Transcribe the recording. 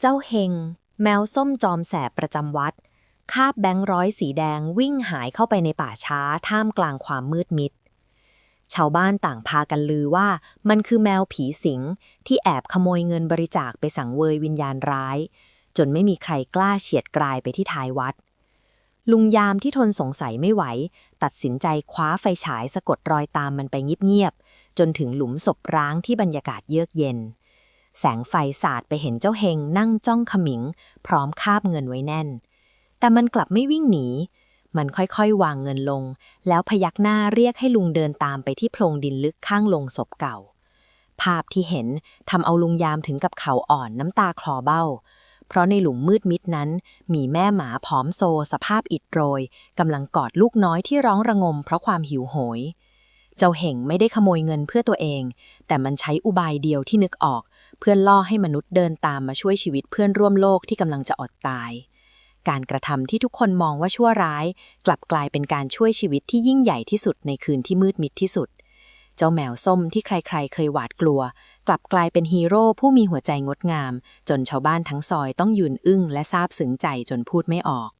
เจ้าเฮง แมวส้มจอมแสบประจำวัด คาบแบงค์ร้อยสีแดงวิ่งหายเข้าไปในป่าช้าท่ามกลางความมืดมิด ชาวบ้านต่างพากันลือว่ามันคือแมวผีสิง ที่แอบขโมยเงินบริจาคไปสังเวยวิญญาณร้าย จนไม่มีใครกล้าเฉียดกลายไปที่ท้ายวัด ลุงยามที่ทนสงสัยไม่ไหว ตัดสินใจคว้าไฟฉายสะกดรอยตามมันไปเงียบๆจนถึงหลุมศพร้างที่บรรยากาศเยือกเย็น แสงไฟสาดไปเห็นเจ้าเฮงนั่งจ้องขมิง พร้อมคาบเงินไว้แน่น แต่มันกลับไม่วิ่งหนี มันค่อยๆ วางเงินลง แล้วพยักหน้าเรียกให้ลุงเดินตามไปที่โพรงดินลึกข้างลงศพเก่า ภาพที่เห็นทำเอาลุงยามถึงกับเขาอ่อนน้ำตาคลอเบ้า เพราะในหลุมมืดมิดนั้น มีแม่หมาผอมโซสภาพอิดโรยกำลังกอดลูกน้อยที่ร้องระงม เพราะความหิวโหย เจ้าเห่งไม่ได้ขโมยเงินเพื่อตัวเอง แต่มันใช้อุบายเดียวที่นึกออกเเพื่อล่อให้มนุษย์เดินตามมาช่วยชีวิตเพื่อนร่วมโลกที่กำลังจะอดตาย การกระทำที่ทุกคนมองว่าชั่วร้าย กลับกลายเป็นการช่วยชีวิตที่ยิ่งใหญ่ที่สุดในคืนที่มืดมิดที่สุด เจ้าแมวส้มที่ใครๆ เคยหวาดกลัว กลับกลายเป็นฮีโร่ผู้มีหัวใจงดงาม จนชาวบ้านทั้งซอยต้องยืนอึ้งและซาบซึ้งใจจนพูดไม่ออก